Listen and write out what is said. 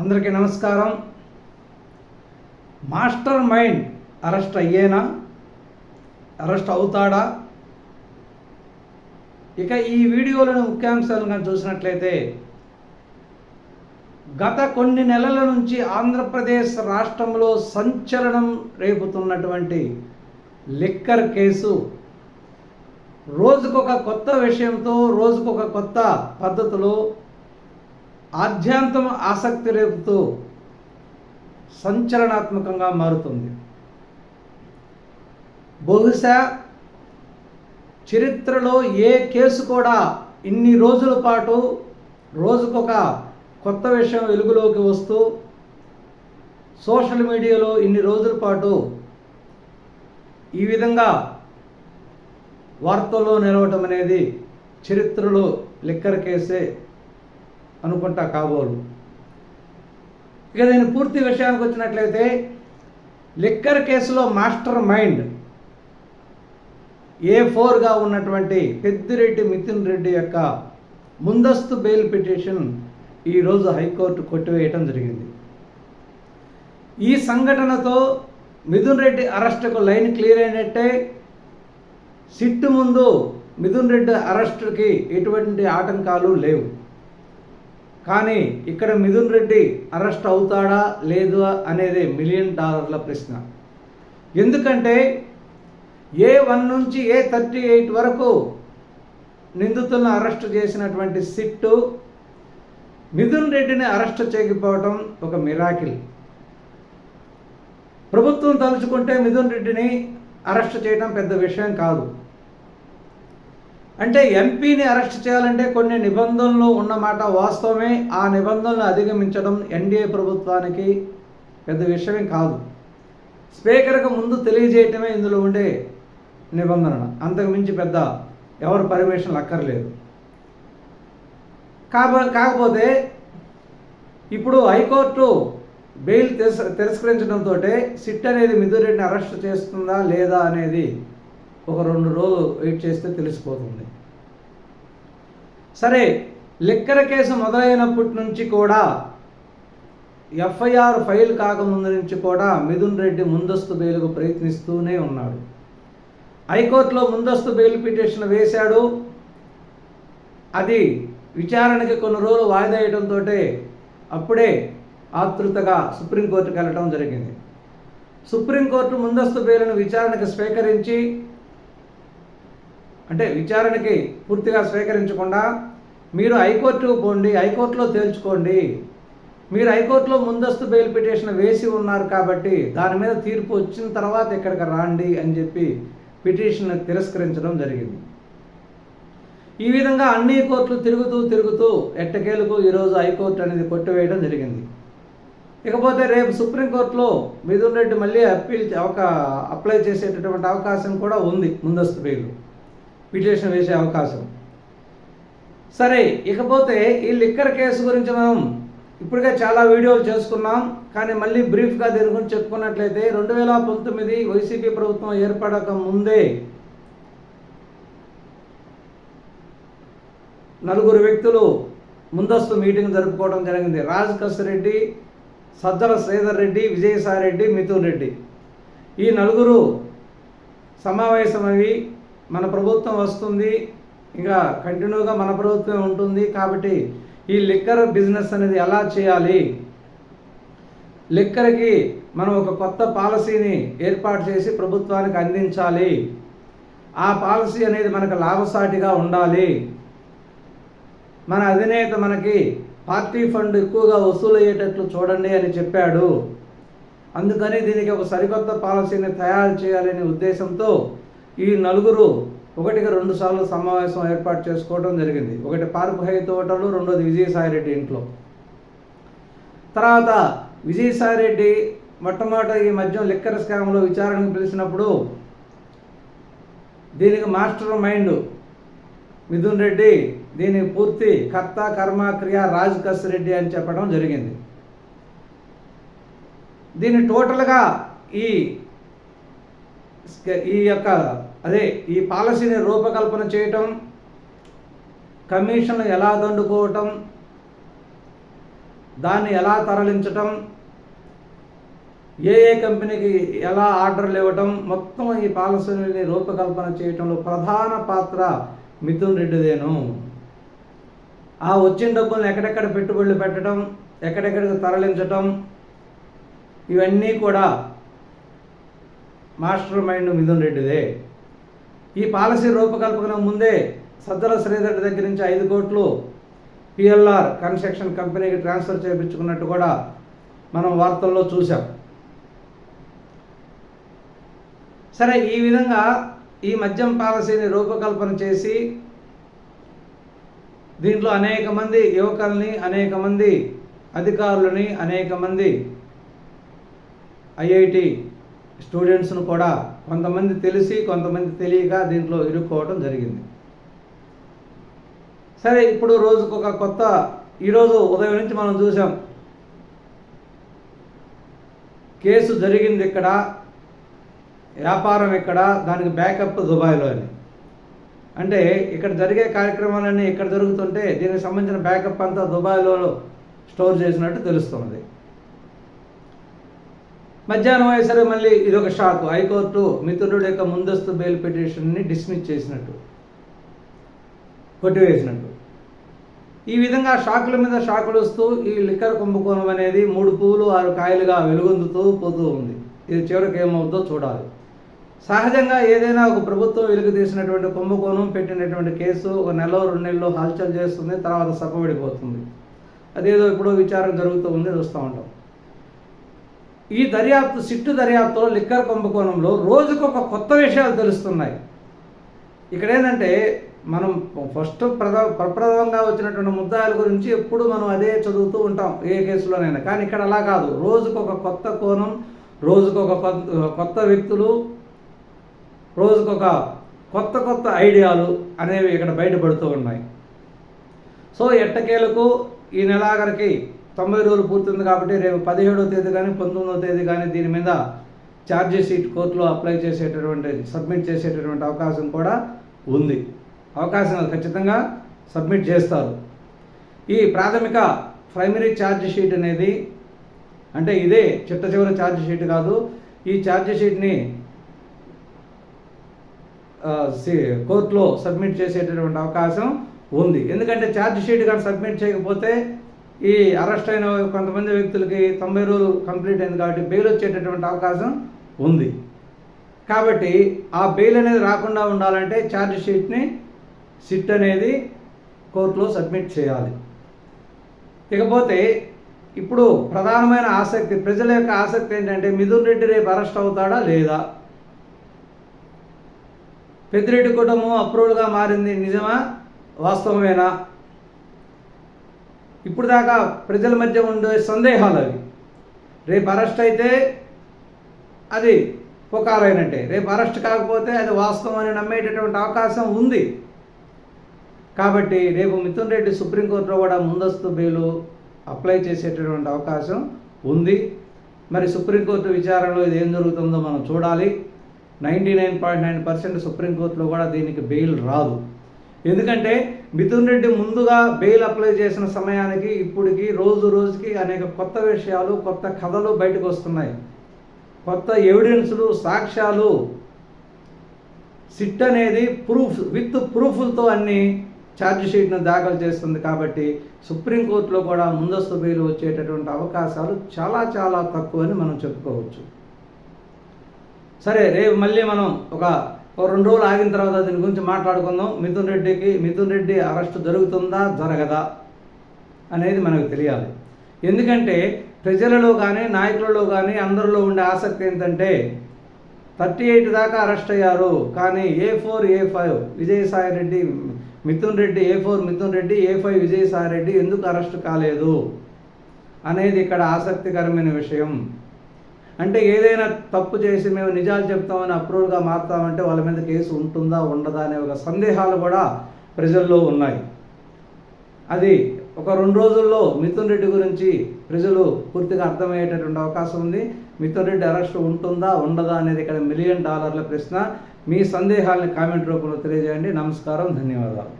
అందరికీ నమస్కారం. Master mind arrest అయ్యేనా? అరెస్ట్ అవుతాడా? ఇక ఈ వీడియోలోని ముఖ్యాంశాలుగా చూసినట్లయితే గత కొన్ని నెలల నుంచి ఆంధ్రప్రదేశ్ రాష్ట్రంలో సంచలనం రేపుతున్నటువంటి లిక్కర్ కేసు. రోజుకొక కొత్త విషయంతో రోజుకొక కొత్త పద్ధతిలో ఆధ్యాంతం ఆసక్తి రేపుతూ సంచలనాత్మకంగా మారుతుంది. బహుశా చరిత్రలో ఏ కేసు కూడా ఇన్ని రోజుల పాటు రోజుకొక కొత్త విషయం వెలుగులోకి వస్తూ సోషల్ మీడియాలో ఇన్ని రోజుల పాటు ఈ విధంగా వార్తల్లో నిలవటం అనేది చరిత్రలో లిక్కర్ కేసే అనుకుంటా కాబోలు. ఇక నేను పూర్తి విషయానికి వచ్చినట్లయితే లిక్కర్ కేసులో మాస్టర్ మైండ్ ఏ ఫోర్గా ఉన్నటువంటి పెద్దిరెడ్డి మిథున్ రెడ్డి యొక్క ముందస్తు బెయిల్ పిటిషన్ ఈరోజు హైకోర్టు కొట్టివేయటం జరిగింది. ఈ సంఘటనతో మిథున్ రెడ్డి అరెస్టుకు లైన్ క్లియర్ అయినట్టే సిట్టు ముందు మిథున్ రెడ్డి అరెస్టుకి ఎటువంటి ఆటంకాలు లేవు. కానీ ఇక్కడ మిథున్ రెడ్డి అరెస్ట్ అవుతాడా లేదు అనేది మిలియన్ డాలర్ల ప్రశ్న. ఎందుకంటే ఏ వన్ నుంచి ఏ థర్టీ ఎయిట్ వరకు నిందితులను అరెస్ట్ చేసినటువంటి సిట్టు మిథున్ రెడ్డిని అరెస్ట్ చేయకపోవడం ఒక మిరాకిల్. ప్రభుత్వం తలుచుకుంటే మిథున్ రెడ్డిని అరెస్ట్ చేయడం పెద్ద విషయం కాదు. అంటే ఎంపీని అరెస్ట్ చేయాలంటే కొన్ని నిబంధనలు ఉన్నమాట వాస్తవమే. ఆ నిబంధనలు అధిగమించడం ఎన్డీఏ ప్రభుత్వానికి పెద్ద విషయం కాదు. స్పీకర్కు ముందు తెలియజేయటమే ఇందులో ఉండే నిబంధన. అంతకు మించి పెద్ద ఎవరు పర్మిషన్ అక్కర్లేదు కాబ కాకపోతే ఇప్పుడు హైకోర్టు బెయిల్ తిరస్ తిరస్కరించడంతో సిట్ అనేది మిథురెడ్డిని అరెస్ట్ చేస్తుందా లేదా అనేది ఒక రెండు రోజులు వెయిట్ చేస్తే తెలిసిపోతుంది. సరే లిక్కర కేసు మొదలైనప్పటి నుంచి కూడా ఎఫ్ఐఆర్ ఫైల్ కాకముందు నుంచి కూడా మిథున్ రెడ్డి ముందస్తు బెయిల్కు ప్రయత్నిస్తూనే ఉన్నాడు. హైకోర్టులో ముందస్తు బెయిల్ పిటిషన్ వేశాడు. అది విచారణకి కొన్ని రోజులు వాయిదా వేయడంతో అప్పుడే ఆతృతగా సుప్రీంకోర్టుకు వెళ్ళడం జరిగింది. సుప్రీంకోర్టు ముందస్తు బెయిల్ను విచారణకు స్వీకరించి అంటే విచారణకి పూర్తిగా స్వీకరించకుండా మీరు హైకోర్టుకు పోండి హైకోర్టులో తేల్చుకోండి. మీరు హైకోర్టులో ముందస్తు బెయిల్ పిటిషన్ వేసి ఉన్నారు కాబట్టి దాని మీద తీర్పు వచ్చిన తర్వాత ఇక్కడికి రాండి అని చెప్పి పిటిషన్ తిరస్కరించడం జరిగింది. ఈ విధంగా అన్ని కోర్టులు తిరుగుతూ తిరుగుతూ ఎట్టకేలకు ఈరోజు హైకోర్టు అనేది కొట్టివేయడం జరిగింది. ఇకపోతే రేపు సుప్రీంకోర్టులో మిథున్ రెడ్డి మళ్ళీ అప్పీల్ ఒక అప్లై చేసేటటువంటి అవకాశం కూడా ఉంది ముందస్తు బెయిల్. పిటిషన్ వేసే అవకాశం. సరే ఇకపోతే ఈ లిక్కర్ కేసు గురించి మనం ఇప్పటికే చాలా వీడియోలు చేసుకున్నాం. కానీ మళ్ళీ బ్రీఫ్గా దీని గురించి చెప్పుకున్నట్లయితే రెండు వేల పంతొమ్మిది వైసీపీ ప్రభుత్వం ఏర్పడక ముందే నలుగురు వ్యక్తులు ముందస్తు మీటింగ్ జరుపుకోవడం జరిగింది. రాజ్ రెడ్డి సజ్జల శ్రీధర్ రెడ్డి విజయసాయి రెడ్డి మిథున్ రెడ్డి. ఈ నలుగురు సమావేశమవి మన ప్రభుత్వం వస్తుంది ఇంకా కంటిన్యూగా మన ప్రభుత్వం ఉంటుంది కాబట్టి ఈ లిక్కర్ బిజినెస్ అనేది ఎలా చేయాలి? లిక్కర్కి మనం ఒక కొత్త పాలసీని ఏర్పాటు చేసి ప్రభుత్వానికి అందించాలి. ఆ పాలసీ అనేది మనకు లాభసాటిగా ఉండాలి. మన అధినేత మనకి పార్టీ ఫండ్ ఎక్కువగా వసూలు అయ్యేటట్లు చూడండి అని చెప్పాడు. అందుకని దీనికి ఒక సరికొత్త పాలసీని తయారు చేయాలనే ఉద్దేశంతో ఈ నలుగురు ఒకటికి రెండు సార్లు సమావేశం ఏర్పాటు చేసుకోవడం జరిగింది. ఒకటి పార్క్ హై తోటలు రెండోది విజయసాయిరెడ్డి ఇంట్లో. తర్వాత విజయసాయిరెడ్డి మొట్టమొదట ఈ మధ్య లిక్కర్ స్కామ్లో విచారణకు పిలిచినప్పుడు దీనికి మాస్టర్ మైండ్ మిథున్ రెడ్డి దీని పూర్తి కర్త కర్మ క్రియ రాజ్ కస్ రెడ్డి అని చెప్పడం జరిగింది. దీన్ని టోటల్గా ఈ ఈ యొక్క అదే ఈ పాలసీని రూపకల్పన చేయటం కమిషన్లు ఎలా దండుకోవటం దాన్ని ఎలా తరలించటం ఏ ఏ కంపెనీకి ఎలా ఆర్డర్లు ఇవ్వటం మొత్తం ఈ పాలసీని రూపకల్పన చేయటంలో ప్రధాన పాత్ర మిథున్ రెడ్డిదేను. ఆ వచ్చిన డబ్బులను ఎక్కడెక్కడ పెట్టుబడులు పెట్టడం ఎక్కడెక్కడికి తరలించటం ఇవన్నీ కూడా మాస్టర్ మైండ్ మిథున్ రెడ్డిదే. ఈ పాలసీ రూపకల్పన ముందే సజ్జల శ్రీధర్ దగ్గర నుంచి ఐదు కోట్లు పిఎల్ఆర్ కన్స్ట్రక్షన్ కంపెనీకి ట్రాన్స్ఫర్ చేయించుకున్నట్టు కూడా మనం వార్తల్లో చూసాం సరే ఈ విధంగా ఈ మద్యం పాలసీని రూపకల్పన చేసి దీంట్లో అనేక మంది యువకుల్ని అనేక మంది అధికారులని అనేక మంది ఐఐటి స్టూడెంట్స్ను కూడా కొంతమంది తెలిసి కొంతమంది తెలియక దీంట్లో ఇరుక్కోవడం జరిగింది. సరే ఇప్పుడు రోజుకు ఒక కొత్త ఈరోజు ఉదయం నుంచి మనం చూసాం. కేసు జరిగింది ఇక్కడ వ్యాపారం ఇక్కడ దానికి బ్యాకప్ దుబాయ్లో అని. అంటే ఇక్కడ జరిగే కార్యక్రమాలన్నీ ఇక్కడ జరుగుతుంటే దీనికి సంబంధించిన బ్యాకప్ అంతా దుబాయ్లో స్టోర్ చేసినట్టు తెలుస్తున్నది. మధ్యాహ్నం అయ్యేసరి మళ్ళీ ఇదొక షాక్. హైకోర్టు మిత్రుడు యొక్క ముందస్తు బెయిల్ పిటిషన్ని డిస్మిస్ చేసినట్టు. కొట్టివేసినట్టు. ఈ విధంగా షాకుల మీద షాకులు వస్తూ ఈ లిక్కర్ కుంభకోణం అనేది మూడు పూలు ఆరు కాయలుగా వెలుగొందుతూ పోతూ ఉంది. ఇది చివరికి ఏమవుతుందో చూడాలి. సహజంగా ఏదైనా ఒక ప్రభుత్వం వెలుగు తీసినటువంటి కుంభకోణం పెట్టినటువంటి కేసు ఒక నెలలో రెండు నెలలో హల్చల్ చేస్తుంది తర్వాత సపబడిపోతుంది అదేదో ఇప్పుడు విచారణ జరుగుతూ ఉంది చూస్తూ ఉంటాం. ఈ దర్యాప్తు సిట్టు దర్యాప్తులో లిక్కర్ కుంభకోణంలో రోజుకు ఒక కొత్త విషయాలు తెలుస్తున్నాయి. ఇక్కడ ఏంటంటే మనం ఫస్ట్ ప్రధ ప్రప్రథమంగా వచ్చినటువంటి ముద్దాయిల గురించి ఎప్పుడు మనం అదే చదువుతూ ఉంటాం ఏ కేసులోనైనా. కానీ ఇక్కడ అలా కాదు. రోజుకు ఒక కొత్త కోణం రోజుకు ఒక కొత్త వ్యక్తులు రోజుకొక కొత్త కొత్త ఐడియాలు అనేవి ఇక్కడ బయటపడుతూ ఉన్నాయి. సో ఎట్టకేలకు ఈ నెలాఖరికి తొంభై రోజులు పూర్తుంది కాబట్టి రేపు పదిహేడో తేదీ కానీ పంతొమ్మిదో తేదీ కానీ దీని మీద ఛార్జీ షీట్ కోర్టులో అప్లై చేసేటటువంటి సబ్మిట్ చేసేటటువంటి అవకాశం కూడా ఉంది. అవకాశం ఖచ్చితంగా సబ్మిట్ చేస్తారు. ఈ ప్రాథమిక ప్రైమరీ ఛార్జ్ షీట్ అనేది అంటే ఇదే చిట్ట చివరి ఛార్జ్ షీట్ కాదు. ఈ ఛార్జ్ షీట్ని కోర్టులో సబ్మిట్ చేసేటటువంటి అవకాశం ఉంది. ఎందుకంటే ఛార్జ్ షీట్ కానీ సబ్మిట్ చేయకపోతే ఈ అరెస్ట్ అయిన కొంతమంది వ్యక్తులకి తొంభై రోజులు కంప్లీట్ అయింది కాబట్టి బెయిల్ వచ్చేటటువంటి అవకాశం ఉంది. కాబట్టి ఆ బెయిల్ అనేది రాకుండా ఉండాలంటే ఛార్జ్ షీట్ని సిట్ అనేది కోర్టులో సబ్మిట్ చేయాలి. ఇకపోతే ఇప్పుడు ప్రధానమైన ఆసక్తి ప్రజల యొక్క ఆసక్తి ఏంటంటే మిథున్ రెడ్డి రేపు అరెస్ట్ అవుతాడా లేదా? పెద్దిరెడ్డి కుటుంబం అప్రూవల్గా మారింది నిజమా? వాస్తవమేనా? ఇప్పుడు దాకా ప్రజల మధ్య ఉండే సందేహాలు అవి. రేపు అరెస్ట్ అయితే అది పుకారైనట్టే. రేపు అరెస్ట్ కాకపోతే అది వాస్తవం అని నమ్మేటటువంటి అవకాశం ఉంది. కాబట్టి రేపు మిథున్ రెడ్డి సుప్రీంకోర్టులో కూడా ముందస్తు బెయిలు అప్లై చేసేటటువంటి అవకాశం ఉంది. మరి సుప్రీంకోర్టు విచారణలో ఇది ఏం జరుగుతుందో మనం చూడాలి. Ninety nine point nine percent సుప్రీంకోర్టులో కూడా దీనికి బెయిల్ రాదు. ఎందుకంటే మిథున్ రెడ్డి ముందుగా బెయిల్ అప్లై చేసిన సమయానికి ఇప్పటికి రోజు రోజుకి అనేక కొత్త విషయాలు కొత్త కథలు బయటకు వస్తున్నాయి. కొత్త ఎవిడెన్స్లు సాక్ష్యాలు సిట్ అనేది ప్రూఫ్ విత్ ప్రూఫ్లతో అన్ని ఛార్జ్షీట్ను దాఖలు చేస్తుంది కాబట్టి సుప్రీంకోర్టులో కూడా ముందస్తు బెయిల్ వచ్చేటటువంటి అవకాశాలు చాలా చాలా తక్కువ అని మనం చెప్పుకోవచ్చు. సరే రేపు మళ్ళీ మనం ఒక రెండు రోజులు ఆగిన తర్వాత దీని గురించి మాట్లాడుకుందాం. మిథున్ రెడ్డికి మిథున్ రెడ్డి అరెస్ట్ జరుగుతుందా జరగదా అనేది మనకు తెలియాలి. ఎందుకంటే ప్రజలలో కానీ నాయకులలో కానీ అందరిలో ఉండే ఆసక్తి ఏంటంటే థర్టీ ఎయిట్ దాకా అరెస్ట్ అయ్యారు. కానీ A four A five Vijayasai Reddy Mithun Reddy A four Mithun Reddy A five Vijayasai Reddy ఎందుకు అరెస్ట్ కాలేదు అనేది ఇక్కడ ఆసక్తికరమైన విషయం. అంటే ఏదైనా తప్పు చేసి మేము నిజాలు చెప్తామని అప్రూవల్గా మారుతామంటే వాళ్ళ మీద కేసు ఉంటుందా ఉండదా అనే ఒక సందేహాలు కూడా ప్రజల్లో ఉన్నాయి. అది ఒక రెండు రోజుల్లో మిథున్ రెడ్డి గురించి ప్రజలు పూర్తిగా అర్థమయ్యేటటువంటి అవకాశం ఉంది. మిథున్ రెడ్డి అరెస్ట్ ఉంటుందా ఉండదా అనేది ఇక్కడ మిలియన్ డాలర్ల ప్రశ్న. మీ సందేహాలను కామెంట్ రూపంలో తెలియజేయండి. నమస్కారం ధన్యవాదాలు.